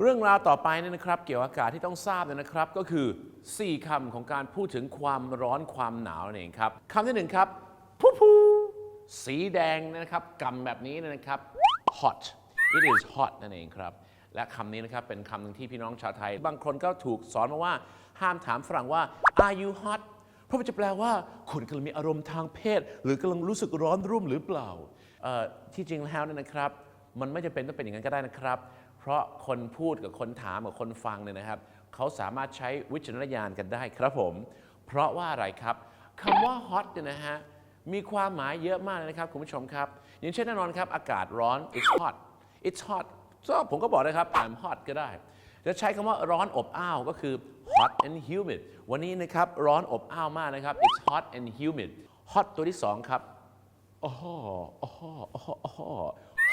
เรื่องราวต่อไปเนี่ยนะครับ เกี่ยวกับอากาศที่ต้องทราบเนี่ยนะครับ ก็คือ 4คำของการพูดถึงความร้อนความหนาวนั่นเองครับคำที่หนึ่งครับพูพูสีแดงนะครับกำแบบนี้นะครับ hot it is hot นั่นเองครับ และคำนี้นะครับเป็นคำหนึ่งที่พี่น้องชาวไทย บางคนก็ถูกสอนมาว่าห้ามถามฝรั่งว่า are you hot เพราะมันจะแปลว่าคุณกำลังมีอารมณ์ทางเพศ หรือกำลังรู้สึกร้อนรุ่มหรือเปล่าที่จริงแล้วเนี่ยนะครับ มันไม่จำเป็นต้องเป็นอย่างนั้นก็ได้นะครับ เพราะคนพูดกับคนถามกับคนฟังเนี่ยนะครับ เขาสามารถใช้วิจารณญาณกันได้ครับผม เพราะว่าอะไรครับคำว่า hot เนี่ยนะฮะมีความหมายเยอะมากเลยนะครับ คุณผู้ชมครับ อย่างเช่นแน่นอนครับ อากาศร้อน it's hot it's hot ก็ผมก็บอกนะครับ I'm hot ก็ได้ จะใช้คำว่าร้อนอบอ้าวก็คือ hot and humid วันนี้นะครับ ร้อนอบอ้าวมากนะครับ it's hot and humid hot ตัวที่สองครับอ๋ออ๋ออ๋ออ๋อ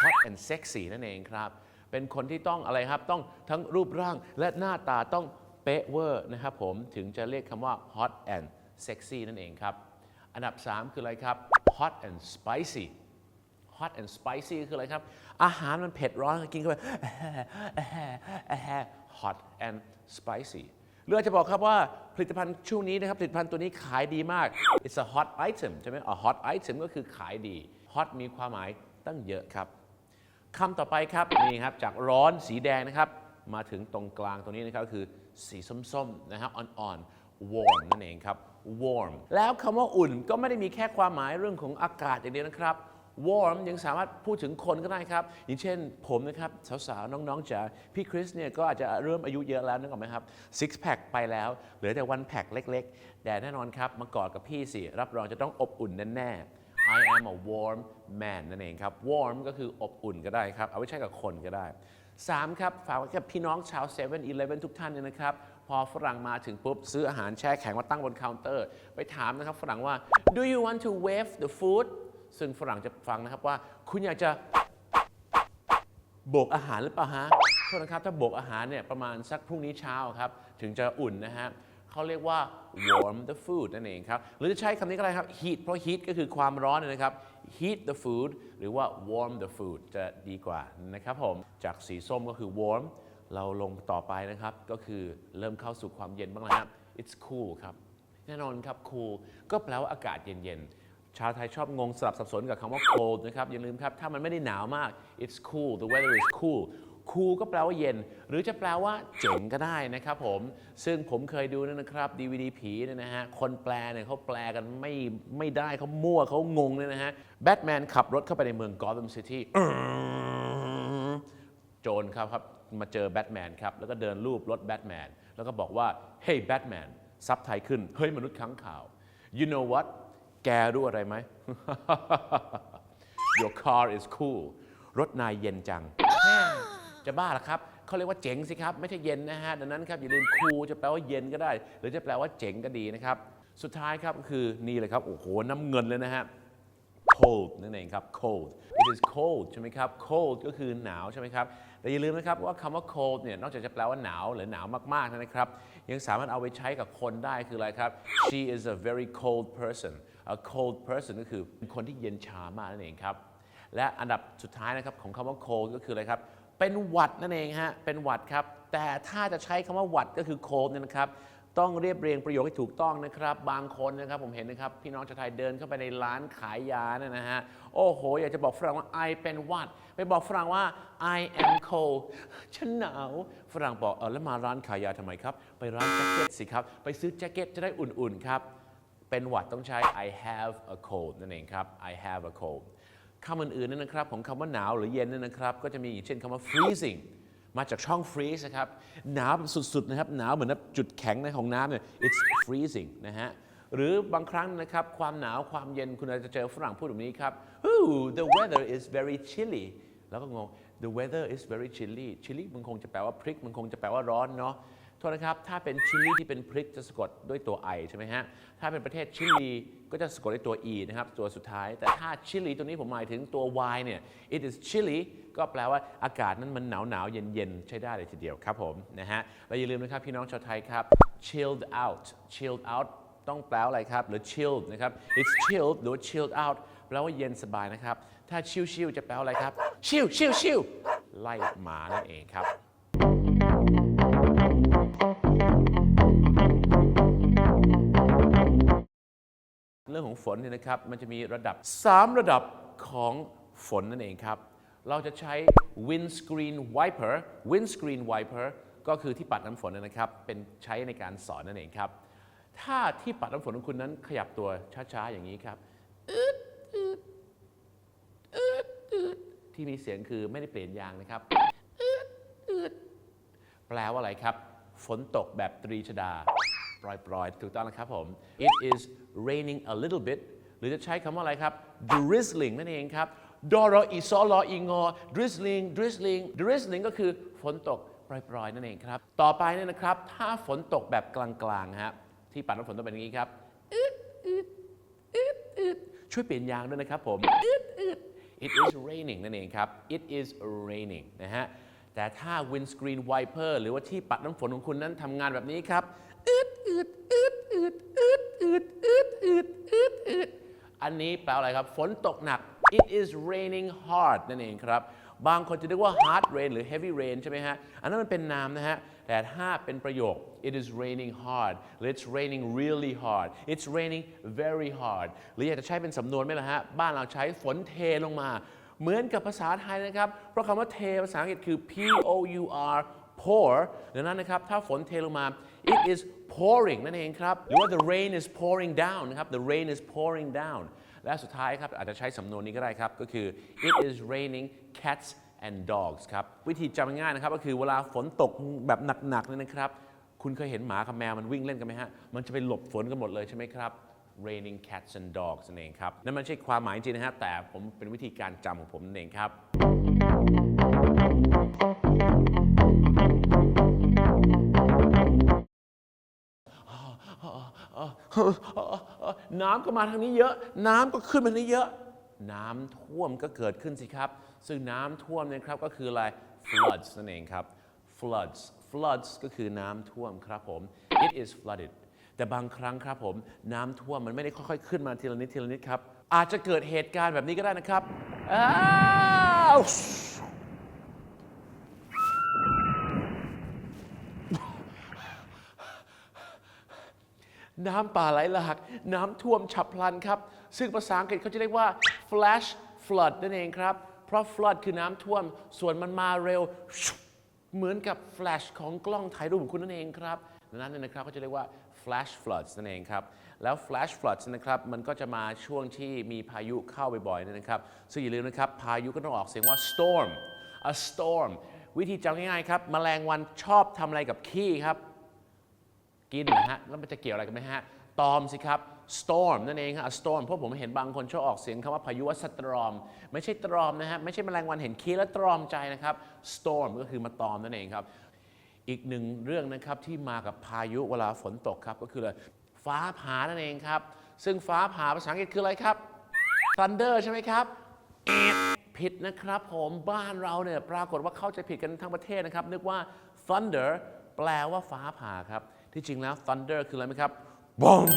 hot and sexy นั่นเองครับ เป็นคนที่ต้องอะไรครับ ต้องทั้งรูปร่างและหน้าตาต้องเป๊ะเวอร์นะครับผมถึงจะเรียกคำว่า hot and sexy นั่นเองครับ อันดับ 3 คืออะไรครับ hot and spicy hot and spicy คืออะไรครับ อาหารมันเผ็ดร้อนกินเข้าไป hot and spicy เรือจะบอกครับว่าผลิตภัณฑ์ช่วงนี้นะครับ ผลิตภัณฑ์ตัวนี้ขายดีมาก it's a hot item ใช่ไหม a hot item ก็คือขายดี hot มีความหมายตั้งเยอะครับ คำต่อไปครับนี่ครับจากร้อนสีแดงนะครับ มาถึงตรงกลางตรงนี้นะครับคือสีส้มๆนะครับอ่อนๆ warm นั่นเองครับ warm แล้วคำว่าอุ่นก็ไม่ได้มีแค่ความหมายเรื่องของอากาศอย่างเดียวนะครับ warm ยังสามารถพูดถึงคนก็ได้ครับ อย่างเช่นผมนะครับ สาวๆ น้องๆจ๋าพี่คริสเนี่ยก็อาจจะเริ่มอายุเยอะแล้วนึกออกไหมครับ six pack ไปแล้ว เหลือแต่ one pack เล็ก ๆ แต่แน่นอนครับมากอดกับพี่สิ รับรองจะต้องอบอุ่นแน่ๆ I am a warm man นั่นเองครับ warm ก็คืออบอุ่นก็ได้ครับ เอาไว้ใช้กับคนก็ได้ 3 ครับ ฝากไว้กับพี่น้องชาว7 e เ e ่ e ทุกท่านเนี่ยนะครับ พอฝรั่งมาถึงปุ๊บ ซื้ออาหารแช่แข็งมาตั้งบนเคาน์เตอร์ ไปถามนะครับฝรั่งว่า do you want to wave the food ซึ่งฝรั่งจะฟังนะครับว่า คุณอยากจะโบกอาหารหรือเปล่าฮะโทษนะครับถ้าโบกอาหารเนี่ยประมาณสักพรุ่งนี้เช้าครับ ถึงจะอุ่นนะฮะ เขาเรียกว่า warm the food นั่นเองครับ หรือจะใช้คำนี้ก็ได้ครับ heat เพราะ heat ก็คือความร้อนนะครับ heat the food หรือว่า warm the food จะดีกว่านะครับผม จากสีส้มก็คือ warm เราลงต่อไปนะครับ ก็คือเริ่มเข้าสู่ความเย็นบ้างแล้วครับ it's cool ครับ แน่นอนครับ cool ก็แปลว่าอากาศเย็นๆ ชาวไทยชอบงงสลับสับสนกับคำว่า cold นะครับ อย่าลืมครับ ถ้ามันไม่ได้หนาวมาก it's cool the weather is cool cool ก็แปลว่าเย็น หรือจะแปลว่าเจ๋งก็ได้นะครับผมซึ่งผมเคยดูนะครับ DVD ผีเนี่ยนะฮะคนแปลเนี่ยเขาแปลกันไม่ไม่ได้เขามั่วเขางงเลยนะฮะแบทแมนขับรถเข้าไปในเมืองกอ t ัมซิตี้โจรครับครับมาเจอแบทแมนครับ แล้วก็เดินรูปรถแบทแมนแล้วก็บอกว่า hey Batman ซับไทยขึ้น เฮ้ย มนุษย์ค้างข่าว you know what แกรู้อะไรไหม your car is cool รถนายเย็นจัง จะบ้าละครับเขาเรียกว่าเจ๋งสิครับ ไม่ใช่เย็นนะฮะ ดังนั้นครับอย่าลืม cool จะแปลว่าเย็นก็ได้ หรือจะแปลว่าเจ๋งก็ดีนะครับ สุดท้ายครับก็คือนี่เลยครับ โอ้โห น้ำเงินเลยนะฮะ cold นั่นเองครับ cold it is cold ใช่ไหมครับ cold ก็คือหนาวใช่ไหมครับ แต่อย่าลืมนะครับว่าคำว่า cold เนี่ย นอกจากจะแปลว่าหนาวหรือหนาวมากๆนะครับ ยังสามารถเอาไปใช้กับคนได้คืออะไรครับ she is a very cold person a cold person ก็คือเป็นคนที่เย็นชามากนั่นเองครับ และอันดับสุดท้ายนะครับของคำว่า cold ก็คืออะไรครับ เป็นหวัดนั่นเองฮะ เป็นหวัดครับ แต่ถ้าจะใช้คำว่าหวัดก็คือ cold เนี่ยนะครับ ต้องเรียบเรียงประโยคให้ถูกต้องนะครับ บางคนนะครับผมเห็นนะครับ พี่น้องชาวไทยเดินเข้าไปในร้านขายยาเนี่ยนะฮะ โอ้โห อยากจะบอกฝรั่งว่า I เป็นหวัด ไปบอกฝรั่งว่า I am cold ฉันหนาว ฝรั่งบอกเออแล้วมาร้านขายยาทำไมครับ ไปร้านแจ็คเก็ตสิครับ ไปซื้อแจ็คเก็ตจะได้อุ่นๆครับ เป็นหวัดต้องใช้ I have a cold นั่นเองครับ I have a cold คำอื่นๆนั่นนะครับของคำว่าหนาวหรือเย็นนั่นนะครับ ก็จะมีอย่างเช่นคำว่า freezing มาจากช่อง freeze นะครับ หนาวแบบสุดๆนะครับหนาวเหมือนจุดแข็งในของน้ำเนี่ย it's freezing นะฮะหรือบางครั้งนะครับ ความหนาวความเย็นคุณอาจจะเจอฝรั่งพูดแบบนี้ครับ Ooh the weather is very chilly แล้วก็งง the weather is very chilly chilly มันคงจะแปลว่าพริก มันคงจะแปลว่าร้อนเนาะ โทษนะครับ ถ้าเป็นชิลีที่เป็นพริกจะสะกดด้วยตัว I ใช่ไหมฮะ ถ้าเป็นประเทศชิลีก็จะสะกดด้วยตัว E นะครับ ตัวสุดท้าย แต่ถ้าชิลีตัวนี้ผมหมายถึงตัว Y เนี่ย it is chilly ก็แปลว่าอากาศนั้นมันหนาวหนาวเย็นเย็นใช้ได้เลยทีเดียวครับผมนะฮะ และอย่าลืมนะครับพี่น้องชาวไทยครับ chilled out chilled out ต้องแปลว่าอะไรครับ หรือ chilled นะครับ it's chilled หรือ chilled out แปลว่าเย็นสบายนะครับ ถ้าชิวๆจะแปลว่าอะไรครับ ชิวชิวชิวไล่หมานั่นเองครับ ฝนเนี่ยนะครับมันจะมีระดับ 3 ระดับของฝนนั่นเองครับ เราจะใช้ windscreen wiper windscreen wiper ก็คือที่ปัดน้ำฝนนะครับเป็นใช้ในการสอนนั่นเองครับถ้าที่ปัดน้ำฝนของคุณนั้นขยับตัวช้าๆ อย่างนี้ครับที่มีเสียงคือไม่ได้เปลี่ยนยางนะครับ แปลว่าอะไรครับ ฝนตกแบบตรีชดา ปล่อยๆ ถูกต้องนะครับผม it is raining a little bit หรือจะใช้คำว่าอะไรครับ drizzling นั่นเองครับดอรออีซอลออีงอ drizzling drizzling drizzling ก็คือฝนตกปล่อยๆ นั่นเองครับ ต่อไปเนี่ยนะครับ ถ้าฝนตกแบบกลางๆฮะที่ปัดน้ำฝนต้องเป็นอย่างนี้ครับอึดอึดอึดอึดช่วยเปลี่ยนยางด้วยนะครับผมอึดอึด it is raining นั่นเองครับ it is raining นะฮะแต่ถ้า windscreen wiper หรือว่าที่ปัดน้ำฝนของคุณนั้นทำงานแบบนี้ครับ อันนี้แปลว่าอะไรครับ ฝนตกหนัก it is raining hard นั่นเองครับ บางคนจะเรียกว่า hard rain หรือ heavy rain ใช่ไหมฮะ อันนั้นมันเป็นนามนะฮะ แต่ถ้าเป็นประโยค it is raining hard หรือ it's raining really hard it's raining very hard หรืออยากจะใช้เป็นสำนวนไหมล่ะฮะ บ้านเราใช้ฝนเทลงมา เหมือนกับภาษาไทยนะครับ เพราะคำว่าเทภาษาอังกฤษคือ P O U R pour ดังนั้นนะครับถ้าฝนเทลงมา it is pouring นั่นเองครับ หรือว่า the rain is pouring down นะครับ the rain is pouring down และสุดท้ายครับอาจจะใช้สำนวนนี้ก็ได้ครับ ก็คือ it is raining cats and dogs ครับ วิธีจำง่ายนะครับ ก็คือเวลาฝนตกแบบหนักๆเนี่ยนะครับ คุณเคยเห็นหมากับแมวมันวิ่งเล่นกันไหมฮะ มันจะไปหลบฝนกันหมดเลยใช่ไหมครับ raining cats and dogs นั่นเองครับ นั่นมันไม่ใช่ความหมายจริงนะฮะ แต่ผมเป็นวิธีการจำของผมนั่นเองครับ น้ำก็มาทางนี้เยอะ น้ำก็ขึ้นมาทางนี้เยอะ น้ำท่วมก็เกิดขึ้นสิครับ ซึ่งน้ำท่วมเนยครับก็คืออะไร floods นั่นเองครับ floods floods ก็คือน้ำท่วมครับผม it is flooded แต่บางครั้งครับผมน้ำท่วมมันไม่ได้ค่อยๆ ขึ้นมาทีละนิดทีละนิดครับ อาจจะเกิดเหตุการณ์แบบนี้ก็ได้นะครับอ้าว น้ำป่าไหลหลาก น้ำท่วมฉับพลันครับ ซึ่งภาษาอังกฤษเขาจะเรียกว่า flash flood นั่นเองครับ เพราะ flood คือน้ำท่วม ส่วนมันมาเร็ว เหมือนกับ flash ของกล้องถ่ายรูปของคุณนั่นเองครับดังนั้นนะครับเขาจะเรียกว่า flash floods นั่นเองครับ แล้ว flash floods นะครับมันก็จะมาช่วงที่มีพายุเข้าบ่อยๆนะครับซึ่งอย่าลืมนะครับพายุก็ต้องออกเสียงว่า storm a storm วิธีจำง่ายๆครับแมลงวันชอบทำอะไรกับขี้ครับ กินนะฮะ แล้วมันจะเกี่ยวอะไรกันไหมฮะ ตอมสิครับ storm นั่นเองฮะ storm พราะผมเห็นบางคนชอบออกเสียงคำว่าพายุว่า storm ไม่ใช่ตรอมนะฮะ ไม่ใช่แมลงวันเห็นขี้แล้วตรอมใจนะครับ storm ก็คือมาตอมนั่นเองครับ อีกหนึ่งเรื่องนะครับที่มากับพายุเวลาฝนตกครับก็คืออะไรฟ้าผ่านั่นเองครับ ซึ่งฟ้าผ่าภาษาอังกฤษคืออะไรครับ thunder ใช่ไหมครับผิดนะครับผมบ้านเราเนี่ยปรากฏว่าเข้าใจผิดกันทั้งประเทศนะครับ นึกว่า thunder แปลว่าฟ้าผ่าครับ ที่จริงแล้ว thunder คืออะไรไหมครับบอม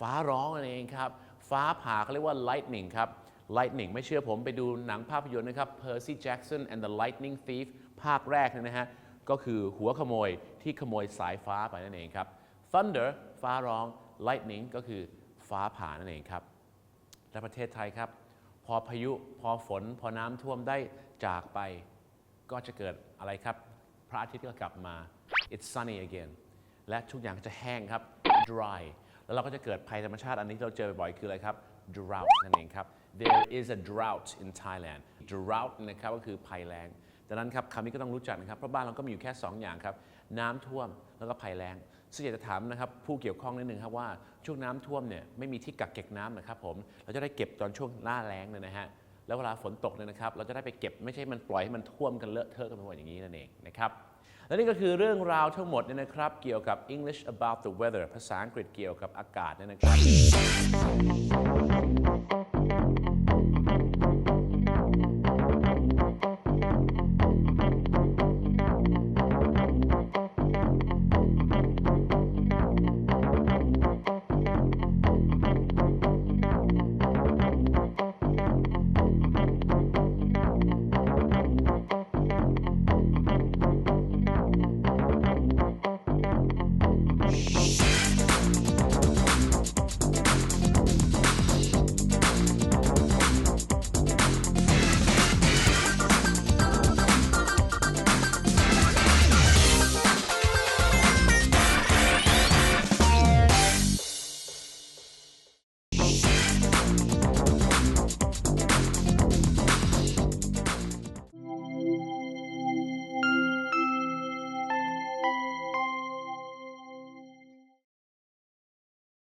ฟ้าร้องนั่นเองครับ ฟ้าผ่าเขาเรียกว่า lightning ครับ lightning ไม่เชื่อผมไปดูหนังภาพยนตร์นะครับ Percy Jackson and the Lightning Thief ภาคแรกเนี่ยนะฮะ ก็คือหัวขโมยที่ขโมยสายฟ้าไปนั่นเองครับ thunder ฟ้าร้อง lightning ก็คือฟ้าผ่านั่นเองครับ และประเทศไทยครับ พอพายุ พอฝน พอน้ำท่วมได้จากไป ก็จะเกิดอะไรครับ พระอาทิตย์ก็กลับมา it's sunny again และทุกอย่างจะแห้งครับ dry แล้วเราก็จะเกิดภัยธรรมชาติอันนี้เราเจอบ่อยคืออะไรครับ drought นั่นเองครับ there is a drought in Thailand drought นะครับก็คือภัยแล้งดังนั้นครับคำนี้ก็ต้องรู้จักนะครับเพราะบ้านเราก็มีอยู่แค่ 2 อย่างครับ น้ำท่วมแล้วก็ภัยแล้งซึ่งอยากจะถามนะครับผู้เกี่ยวข้องนิดนึงครับว่าช่วงน้ำท่วมเนี่ยไม่มีที่กักเก็บน้ำนะครับผมเราจะได้เก็บตอนช่วงหน้าแล้งเนี่ยนะฮะแล้วเวลาฝนตกเนี่ยนะครับ เราจะได้ไปเก็บไม่ใช่มันปล่อยให้มันท่วมกันเลอะเทอะกันไปหมดอย่างนี้นั่นเองนะครับ และนี่ก็คือเรื่องราวทั้งหมดเนี่ยนะครับ เกี่ยวกับ English about the weather ภาษาอังกฤษเกี่ยวกับอากาศเนี่ยนะครับ